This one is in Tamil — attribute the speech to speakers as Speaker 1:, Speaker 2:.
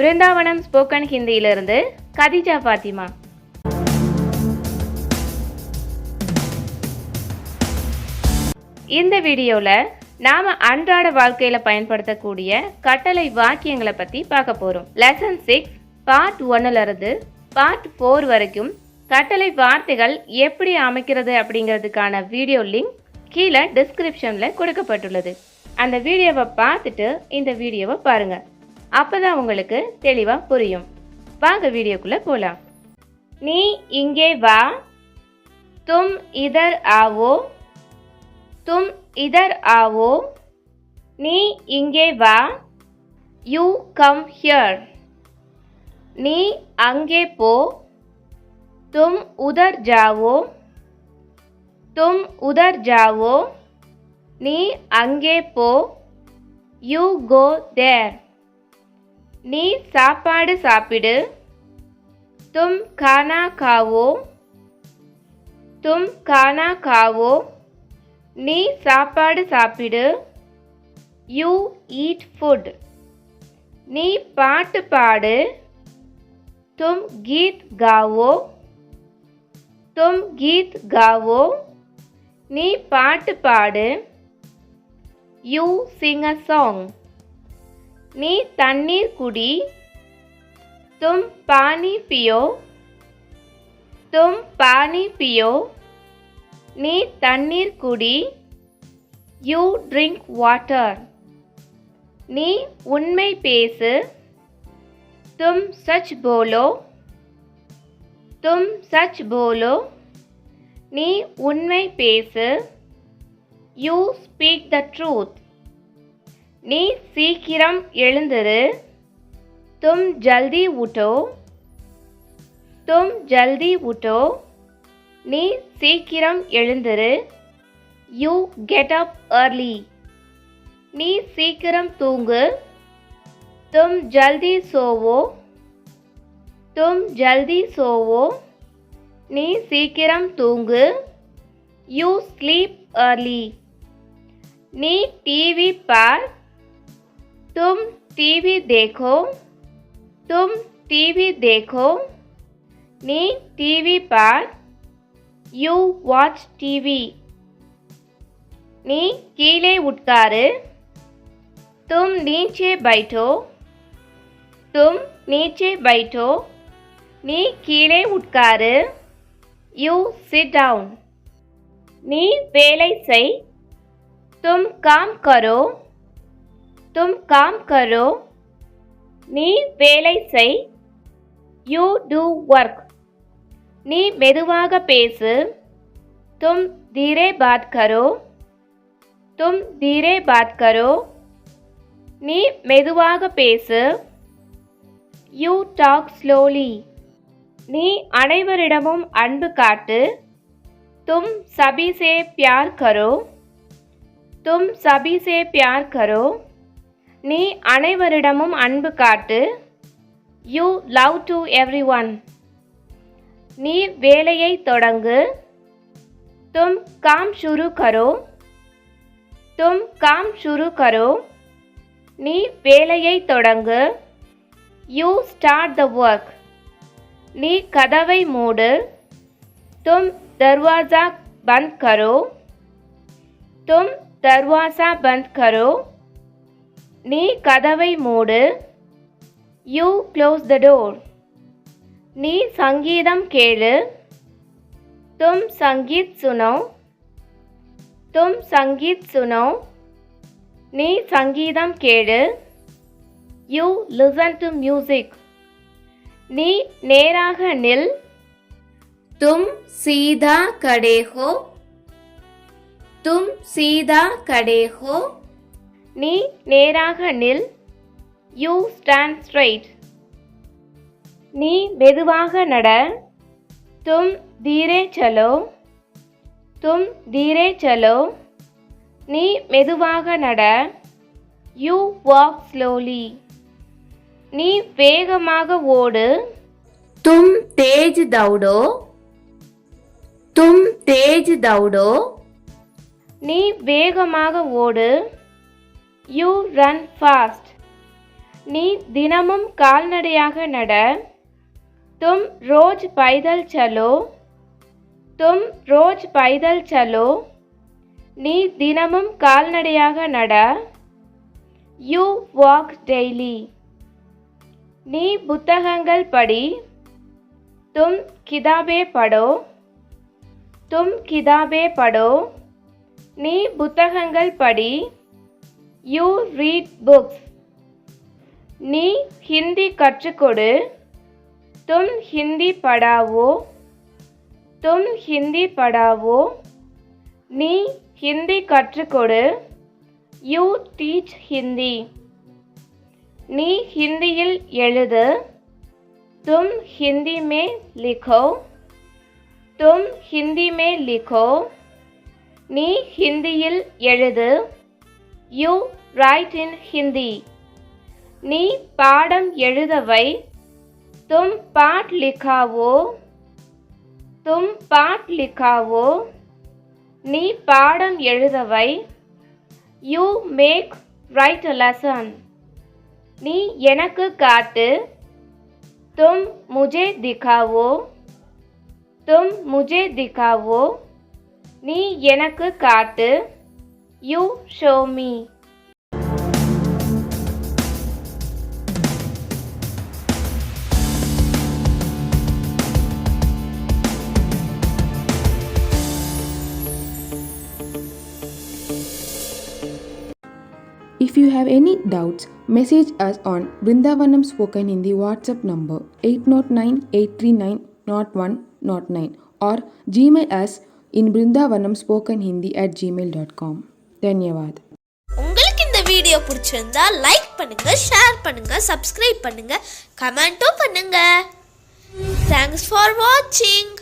Speaker 1: பிருந்தாவனம் ஸ்போக்கன் ஹிந்தியிலிருந்து கதிஜா பாத்திமா. இந்த வீடியோவில் நாம் அன்றாட வாழ்க்கையில் பயன்படுத்தக்கூடிய கட்டளை வாக்கியங்களை பற்றி பார்க்க போகிறோம் லெசன் சிக்ஸ் பார்ட் ஒன்னுலேருந்து பார்ட் ஃபோர் வரைக்கும் கட்டளை வார்த்தைகள் எப்படி அமைக்கிறது அப்படிங்கிறதுக்கான வீடியோ லிங்க் கீழே டிஸ்கிரிப்ஷனில் கொடுக்கப்பட்டுள்ளது. அந்த வீடியோவை பார்த்துட்டு இந்த வீடியோவை பாருங்கள் அப்போ தான் உங்களுக்கு தெளிவாக புரியும். வாங்க வீடியோக்குள்ளே போகலாம் நீ இங்கே வா. தும் இதர் ஆவோ. தும் இதர் ஆவோ. நீ இங்கே வா. You come here. நீ அங்கே போ. தும் உதர் ஜாவோ. தும் உதர் ஜாவோ. நீ அங்கே போ. You go there. நீ சாப்பாடு சாப்பிடு. தும் கானா காவோ. தும் கானா காவோ. நீ சாப்பாடு சாப்பிடு. You eat food. நீ பாட்டு பாடு. தும் கீத் காவோ. தும் கீத் காவோ. நீ பாட்டு பாடு. You sing a song. நீ தண்ணீர் குடி. தும் பானி பியோ. தும் பானி பியோ. நீ தண்ணீர் குடி. You drink water. நீ உண்மை பேசு. தும் சச் போலோ. தும் சச் போலோ. நீ உண்மை பேசு. You speak the truth. நீ சீக்கிரம் எழுந்திரு. தும் ஜல்தி உட்டோ தும் ஜல்தி உட்டோ நீ சீக்கிரம் எழுந்திரு. You get up early. நீ சீக்கிரம் தூங்கு. தும் ஜல்தி சோவோ. தும் ஜல்தி சோவோ. நீ சீக்கிரம் தூங்கு. You sleep early. நீ டிவி பார். தும் டிவி देखो तुम टीवी देखो நீ TV for you watch TV நீ கீழே உட்காரு தும் நீச்சே பைட்டோ தும் நீச்சே பைட்டோ நீ கீழே உட்காரு யூ சிட் டவுன் நீ வேலை செய் தும் காம் கரோ தும் காம் கரோ நீ வேலை செய் யூ டூ ஒர்க் நீ மெதுவாக பேசு தும் धीरे बात करो तुम धीरे बात करो நீ மெதுவாக பேசு யூ டாக் ஸ்லோலி நீ அனைவரிடமும் அன்பு காட்டு தும் சபி சே பியார் கரோ தும் சபி சே பியார் கரோ நீ அனைவரிடமும் அன்பு காட்டு. You love to everyone நீ வேலையை தொடங்கு. தும் காம் ஷுரு கரோ. தும் காம் ஷுரு கரோ. நீ வேலையை தொடங்கு. யூ ஸ்டார்ட் த ஒர்க் நீ கதவை மூடு. தும் தர்வாசா பந்த் கரோ. தும் தர்வாசா பந்த் கரோ. நீ கதவை மூடு. யூ க்ளோஸ் த டோர் நீ சங்கீதம் கேளு. தும் சங்கீத் சுனோ. தும் சங்கீத் சுனோ. நீ சங்கீதம் கேளு. யூ லிசன் டு மியூசிக் நீ நேராக நில். தும் சீதா கடேஹோ தும் சீதா கடேஹோ நீ நேராக நில். யூ ஸ்டாண்ட் ஸ்ட்ரைட் நீ மெதுவாக நட. தும் தீரே சலோ. தும் தீரே சலோ. நீ மெதுவாக நட. யூ வாக் ஸ்லோலி நீ வேகமாக ஓடு. தும் தேஜ் தௌடோ. தும் தேஜ் தௌடோ. நீ வேகமாக ஓடு. யூ ரன் ஃபாஸ்ட் நீ தினமும் கால்நடையாக நட. தும் ரோஜ் பைதல் சலோ. தும் ரோஜ் பைதல் சலோ. நீ தினமும் கால்நடையாக நட. யூ வாக் டெய்லி நீ புத்தகங்கள் படி. தும் கிதாபே படோ. தும் கிதாபே படோ. நீ புத்தகங்கள் படி. யூ ரீட் புக்ஸ் நீ ஹிந்தி கற்றுக்கொடு. தும் ஹிந்தி படாவோ. தும் ஹிந்தி படாவோ. நீ ஹிந்தி கற்றுக்கொடு. You teach Hindi. நீ ஹிந்தியில் எழுது. தும் ஹிந்தி மே லிகோ. தும் ஹிந்தி மே லிகோ. நீ ஹிந்தியில் எழுது. யூ ரைட் இன் ஹிந்தி நீ பாடம் எழுதவை. தும் பாட் லிக்காவோ தும் பாட் லிக்காவோ நீ பாடம் எழுதவை. You make write a lesson நீ எனக்கு காட்டு. தும் முஜே திகாவோ. தும் முஜே திகாவோ. நீ எனக்கு காட்டு. You show me.
Speaker 2: If you have any doubts, message us on Brindavanam Spoken in the WhatsApp number 809-839-0109 or Gmail us in Brindavanam Spoken Hindi at gmail.com. தன்யவாத்
Speaker 3: உங்களுக்கு இந்த வீடியோ பிடிச்சிருந்தா லைக் பண்ணுங்க ஷேர் பண்ணுங்க சப்ஸ்கிரைப் பண்ணுங்க கமெண்ட்டும் பண்ணுங்க. தேங்க்ஸ் ஃபார் வாட்சிங்